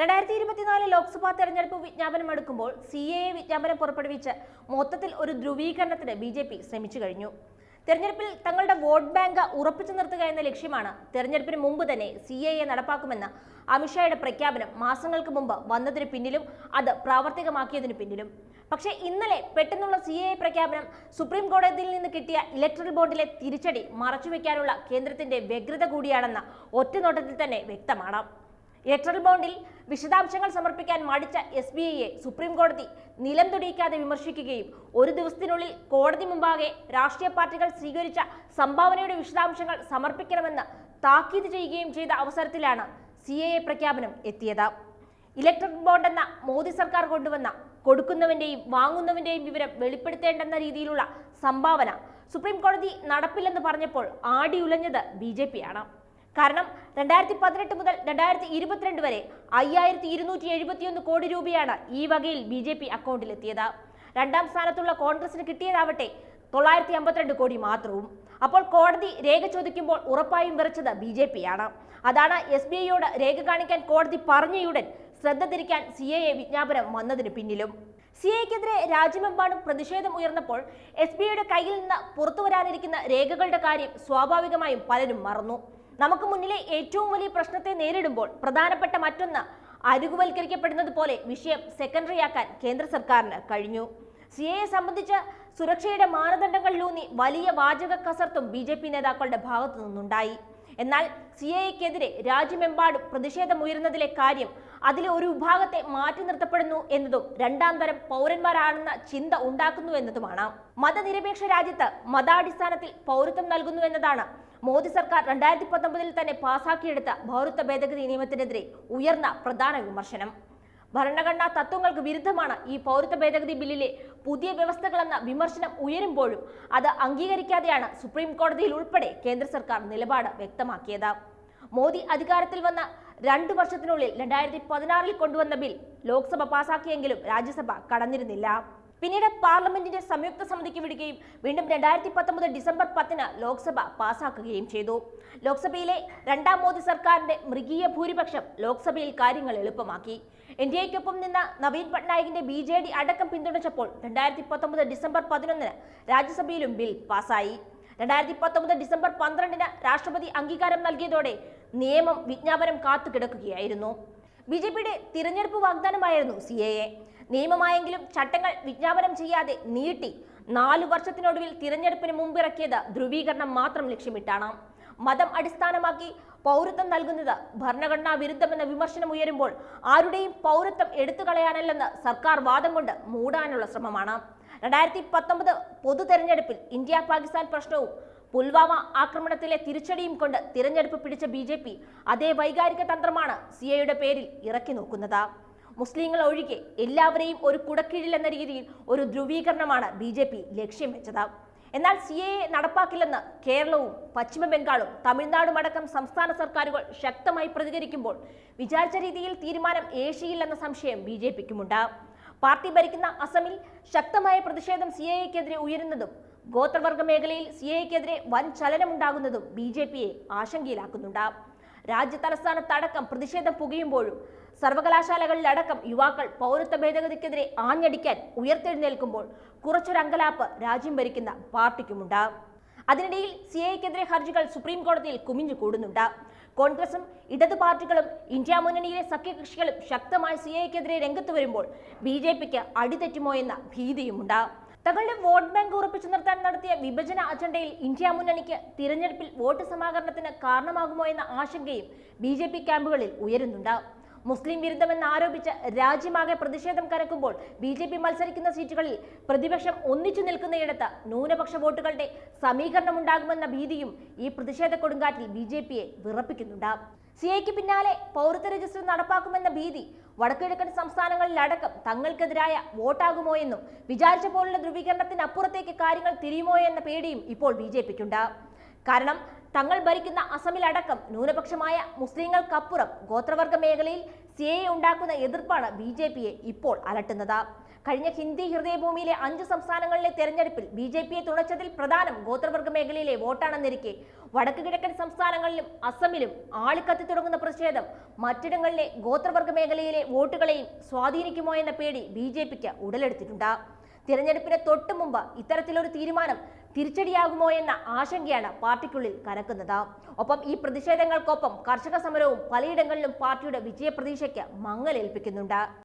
രണ്ടായിരത്തി ഇരുപത്തിനാല് ലോക്സഭാ തെരഞ്ഞെടുപ്പ് വിജ്ഞാപനം എടുക്കുമ്പോൾ സി എ വിജ്ഞാപനം പുറപ്പെടുവിച്ച് മൊത്തത്തിൽ ഒരു ധ്രുവീകരണത്തിന് ബി ജെ പി ശ്രമിച്ചു കഴിഞ്ഞു. തെരഞ്ഞെടുപ്പിൽ തങ്ങളുടെ വോട്ട് ബാങ്ക് ഉറപ്പിച്ചു നിർത്തുക എന്ന ലക്ഷ്യമാണ് തെരഞ്ഞെടുപ്പിന് മുമ്പ് തന്നെ സി എ എ നടപ്പാക്കുമെന്ന അമിത്ഷായുടെ പ്രഖ്യാപനം മാസങ്ങൾക്ക് മുമ്പ് വന്നതിന് പിന്നിലും അത് പ്രാവർത്തികമാക്കിയതിന് പിന്നിലും. പക്ഷേ ഇന്നലെ പെട്ടെന്നുള്ള സി എ പ്രഖ്യാപനം സുപ്രീം കോടതിയിൽ നിന്ന് കിട്ടിയ ഇലക്ട്രൽ ബോണ്ടിലെ തിരിച്ചടി മറച്ചുവെക്കാനുള്ള കേന്ദ്രത്തിന്റെ വ്യഗ്രത കൂടിയാണെന്ന ഒറ്റനോട്ടത്തിൽ തന്നെ വ്യക്തമാണ് ഇലക്ട്രൽ ബോണ്ടിൽ വിശദാംശങ്ങൾ സമർപ്പിക്കാൻ മടിച്ച എസ് ബി ഐയെ സുപ്രീം കോടതി നിലം തുടിയിക്കാതെ വിമർശിക്കുകയും ഒരു ദിവസത്തിനുള്ളിൽ കോടതി മുമ്പാകെ രാഷ്ട്രീയ പാർട്ടികൾ സ്വീകരിച്ച സംഭാവനയുടെ വിശദാംശങ്ങൾ സമർപ്പിക്കണമെന്ന് താക്കീത് ചെയ്യുകയും ചെയ്ത അവസരത്തിലാണ് സി എ പ്രഖ്യാപനം എത്തിയത്. ഇലക്ട്രിക് ബോണ്ട് എന്ന മോദി സർക്കാർ കൊണ്ടുവന്ന കൊടുക്കുന്നവന്റെയും വാങ്ങുന്നവന്റെയും വിവരം വെളിപ്പെടുത്തേണ്ടെന്ന രീതിയിലുള്ള സംഭാവന സുപ്രീം കോടതി നടപ്പില്ലെന്ന് പറഞ്ഞപ്പോൾ ആടിയുലഞ്ഞത് ബി ജെ പി ആണ്. കാരണം രണ്ടായിരത്തി പതിനെട്ട് മുതൽ രണ്ടായിരത്തി ഇരുപത്തിരണ്ട് വരെ അയ്യായിരത്തി ഇരുന്നൂറ്റി എഴുപത്തിയൊന്ന് കോടി രൂപയാണ് ഈ വകയിൽ ബി ജെ പി അക്കൗണ്ടിലെത്തിയത്. രണ്ടാം സ്ഥാനത്തുള്ള കോൺഗ്രസിന് കിട്ടിയതാവട്ടെ തൊള്ളായിരത്തി അമ്പത്തിരണ്ട് കോടി മാത്രവും. അപ്പോൾ കോടതി രേഖ ചോദിക്കുമ്പോൾ ഉറപ്പായും വിറച്ചത് ബി ജെ പി ആണ് അതാണ് എസ് ബി ഐയോട് രേഖ കാണിക്കാൻ കോടതി പറഞ്ഞയുടൻ ശ്രദ്ധ തിരിക്കാൻ സി എ വിജ്ഞാപനം വന്നതിന് പിന്നിലും. സി ഐക്കെതിരെ രാജ്യമെമ്പാടും പ്രതിഷേധം ഉയർന്നപ്പോൾ എസ് ബി ഐയുടെ കയ്യിൽ നിന്ന് പുറത്തു വരാനിരിക്കുന്ന രേഖകളുടെ കാര്യം സ്വാഭാവികമായും പലരും മറന്നു. നമുക്ക് മുന്നിലെ ഏറ്റവും വലിയ പ്രശ്നത്തെ നേരിടുമ്പോൾ പ്രധാനപ്പെട്ട മറ്റൊന്ന് അരുകുവൽക്കരിക്കപ്പെടുന്നത് പോലെ വിഷയം സെക്കൻഡറിയാക്കാൻ കേന്ദ്ര സർക്കാരിന് കഴിഞ്ഞു. സി എയെ സംബന്ധിച്ച് സുരക്ഷയുടെ മാനദണ്ഡങ്ങളിലൂന്നി വലിയ വാചക കസർത്തും ബി ജെ പി നേതാക്കളുടെ ഭാഗത്തു നിന്നുണ്ടായി. എന്നാൽ സി എക്കെതിരെ രാജ്യമെമ്പാടും പ്രതിഷേധമുയരുന്നതിലെ കാര്യം അതിലെ ഒരു വിഭാഗത്തെ മാറ്റി നിർത്തപ്പെടുന്നു എന്നതും രണ്ടാം തരം പൗരന്മാരാണെന്ന ചിന്ത ഉണ്ടാക്കുന്നു എന്നതുമാണ്. മതനിരപേക്ഷ രാജ്യത്ത് മതാടിസ്ഥാനത്തിൽ പൗരത്വം നൽകുന്നു എന്നതാണ് മോദി സർക്കാർ രണ്ടായിരത്തി പത്തൊമ്പതിൽ തന്നെ പാസാക്കിയെടുത്ത പൗരത്വ ഭേദഗതി നിയമത്തിനെതിരെ ഉയർന്ന പ്രധാന വിമർശനം. ഭരണഘടനാ തത്വങ്ങൾക്ക് വിരുദ്ധമാണ് ഈ പൗരത്വ ഭേദഗതി ബില്ലിലെ പുതിയ വ്യവസ്ഥകളെന്ന വിമർശനം ഉയരുമ്പോഴും അത് അംഗീകരിക്കാതെയാണ് സുപ്രീം കോടതിയിൽ ഉൾപ്പെടെ കേന്ദ്ര സർക്കാർ നിലപാട് വ്യക്തമാക്കിയത്. മോദി അധികാരത്തിൽ വന്ന രണ്ടു വർഷത്തിനുള്ളിൽ രണ്ടായിരത്തി പതിനാറിൽ കൊണ്ടുവന്ന ബിൽ ലോക്സഭ പാസാക്കിയെങ്കിലും രാജ്യസഭ കടന്നിരുന്നില്ല. പിന്നീട് പാർലമെന്റിന്റെ സംയുക്ത സമിതിക്ക് വിടുകയും വീണ്ടും രണ്ടായിരത്തി പത്തൊമ്പത് ഡിസംബർ പത്തിന് ലോക്സഭ പാസാക്കുകയും ചെയ്തു. ലോക്സഭയിലെ രണ്ടാം മോദി സർക്കാരിന്റെ മൃഗീയ ഭൂരിപക്ഷം ലോക്സഭയിൽ കാര്യങ്ങൾ എളുപ്പമാക്കി. എൻ ഡി എക്കൊപ്പം നിന്ന നവീൻ പട്നായികിന്റെ ബി ജെ ഡി അടക്കം പിന്തുണച്ചപ്പോൾ രണ്ടായിരത്തി പത്തൊമ്പത് ഡിസംബർ പതിനൊന്നിന് രാജ്യസഭയിലും ബിൽ പാസായി. രണ്ടായിരത്തി പത്തൊമ്പത് ഡിസംബർ പന്ത്രണ്ടിന് രാഷ്ട്രപതി അംഗീകാരം നൽകിയതോടെ നിയമം വിജ്ഞാപനം കാത്തുകിടക്കുകയായിരുന്നു. ബി ജെ പിയുടെ തിരഞ്ഞെടുപ്പ് വാഗ്ദാനമായിരുന്നു സി എ എ. നിയമമായെങ്കിലും ചട്ടങ്ങൾ വിജ്ഞാപനം ചെയ്യാതെ നീട്ടി നാലു വർഷത്തിനൊടുവിൽ തിരഞ്ഞെടുപ്പിന് മുമ്പിറക്കിയത് ധ്രുവീകരണം മാത്രം ലക്ഷ്യമിട്ടാണ്. മതം അടിസ്ഥാനമാക്കി പൗരത്വം നൽകുന്നത് ഭരണഘടനാ വിരുദ്ധമെന്ന വിമർശനം ഉയരുമ്പോൾ ആരുടെയും പൗരത്വം എടുത്തു കളയാനല്ലെന്ന് സർക്കാർ വാദം കൊണ്ട് മൂടാനുള്ള ശ്രമമാണ്. രണ്ടായിരത്തി പത്തൊമ്പത് പൊതു തെരഞ്ഞെടുപ്പിൽ ഇന്ത്യ പാകിസ്ഥാൻ പ്രശ്നവും പുൽവാമ ആക്രമണത്തിലെ തിരിച്ചടിയും കൊണ്ട് തിരഞ്ഞെടുപ്പ് പിടിച്ച ബി അതേ വൈകാരിക തന്ത്രമാണ് സി എയുടെ പേരിൽ ഇറക്കി നോക്കുന്നത്. മുസ്ലിങ്ങൾ ഒഴികെ എല്ലാവരെയും ഒരു കുടക്കീഴിൽ എന്ന രീതിയിൽ ഒരു ധ്രുവീകരണമാണ് ബി ജെ പി ലക്ഷ്യം വെച്ചത്. എന്നാൽ സി എ നടപ്പാക്കില്ലെന്ന് കേരളവും പശ്ചിമ ബംഗാളും തമിഴ്നാടും അടക്കം സംസ്ഥാന സർക്കാരുകൾ ശക്തമായി പ്രതികരിക്കുമ്പോൾ വിചാരിച്ച രീതിയിൽ തീരുമാനം ഏഷ്യയില്ലെന്ന സംശയം ബി ജെ പിക്കുമുണ്ട്. പാർട്ടി ഭരിക്കുന്ന അസമിൽ ശക്തമായ പ്രതിഷേധം സി എക്കെതിരെ ഉയരുന്നതും ഗോത്രവർഗ മേഖലയിൽ സി എക്കെതിരെ വൻ ചലനമുണ്ടാകുന്നതും ബി ജെ പിയെ ആശങ്കയിലാക്കുന്നുണ്ട്. രാജ്യ തലസ്ഥാനത്തടക്കം പ്രതിഷേധം പുകയുമ്പോഴും സർവകലാശാലകളിലടക്കം യുവാക്കൾ പൗരത്വ ഭേദഗതിക്കെതിരെ ആഞ്ഞടിക്കാൻ ഉയർത്തെഴുന്നേൽക്കുമ്പോൾ കുറച്ചൊരു അങ്കലാപ്പ് രാജ്യം ഭരിക്കുന്ന പാർട്ടിക്കുമുണ്ട്. അതിനിടയിൽ സി എക്കെതിരെ ഹർജികൾ സുപ്രീം കോടതിയിൽ കുമിഞ്ഞു കൂടുന്നുണ്ട്. കോൺഗ്രസും ഇടതു പാർട്ടികളും ഇന്ത്യ മുന്നണിയിലെ സഖ്യകക്ഷികളും ശക്തമായി സി എക്കെതിരെ രംഗത്ത് വരുമ്പോൾ ബി ജെ പിക്ക് അടിതെറ്റുമോ എന്ന ഭീതിയുമുണ്ട്. തങ്ങളുടെ വോട്ട് ബാങ്ക് ഉറപ്പിച്ചു നിർത്താൻ നടത്തിയ വിഭജന അജണ്ടയിൽ ഇന്ത്യ മുന്നണിക്ക് തിരഞ്ഞെടുപ്പിൽ വോട്ട് സമാഹരണത്തിന് കാരണമാകുമോ എന്ന ആശങ്കയും ബി ക്യാമ്പുകളിൽ ഉയരുന്നുണ്ട്. മുസ്ലിം വിരുദ്ധമെന്ന് ആരോപിച്ച് രാജ്യമാകെ പ്രതിഷേധം കനക്കുമ്പോൾ ബി ജെ പി മത്സരിക്കുന്ന സീറ്റുകളിൽ പ്രതിപക്ഷം ഒന്നിച്ചു നിൽക്കുന്നയിടത്ത് ന്യൂനപക്ഷ വോട്ടുകളുടെ സമീകരണം ഉണ്ടാകുമെന്ന ഭീതിയും ഈ പ്രതിഷേധ കൊടുങ്കാറ്റിൽ ബി ജെ പിയെ വിറപ്പിക്കുന്നുണ്ട്. സി ഐക്ക് പിന്നാലെ പൗരത്വ രജിസ്റ്റർ നടപ്പാക്കുമെന്ന ഭീതി വടക്കുകിഴക്കൻ സംസ്ഥാനങ്ങളിലടക്കം തങ്ങൾക്കെതിരായ വോട്ടാകുമോ എന്നും വിചാരിച്ച പോലുള്ള ധ്രുവീകരണത്തിനപ്പുറത്തേക്ക് കാര്യങ്ങൾ തിരിയുമോ എന്ന പേടിയും ഇപ്പോൾ ബി ജെ പിക്കുണ്ട്. കാരണം തങ്ങൾ ഭരിക്കുന്ന അസമിലടക്കം ന്യൂനപക്ഷമായ മുസ്ലിങ്ങൾക്കപ്പുറം ഗോത്രവർഗ മേഖലയിൽ സി എ ഉണ്ടാക്കുന്ന എതിർപ്പാണ് ബി ജെ പിയെ ഇപ്പോൾ അലട്ടുന്നത്. കഴിഞ്ഞ ഹിന്ദി ഹൃദയഭൂമിയിലെ അഞ്ച് സംസ്ഥാനങ്ങളിലെ തെരഞ്ഞെടുപ്പിൽ ബി ജെ പിയെ തുണച്ചതിൽ പ്രധാനം ഗോത്രവർഗ മേഖലയിലെ വോട്ടാണെന്നിരിക്കെ. വടക്ക് കിഴക്കൻ സംസ്ഥാനങ്ങളിലും അസമിലും ആളിക്കത്തി തുടങ്ങുന്ന പ്രതിഷേധം മറ്റിടങ്ങളിലെ ഗോത്രവർഗ മേഖലയിലെ വോട്ടുകളെയും സ്വാധീനിക്കുമോ എന്ന പേടി ബി ജെ പിക്ക് ഉടലെടുത്തിട്ടുണ്ട്. തിരഞ്ഞെടുപ്പിന് തൊട്ടു മുമ്പ് ഇത്തരത്തിലൊരു തീരുമാനം തിരിച്ചടിയാകുമോ എന്ന ആശങ്കയാണ് പാർട്ടിക്കുള്ളിൽ കനക്കുന്നത് ഒപ്പം ഈ പ്രതിഷേധങ്ങൾക്കൊപ്പം കർഷക സമരവും പലയിടങ്ങളിലും പാർട്ടിയുടെ വിജയപ്രതീക്ഷയ്ക്ക് മങ്ങലേൽപ്പിക്കുന്നുണ്ട്.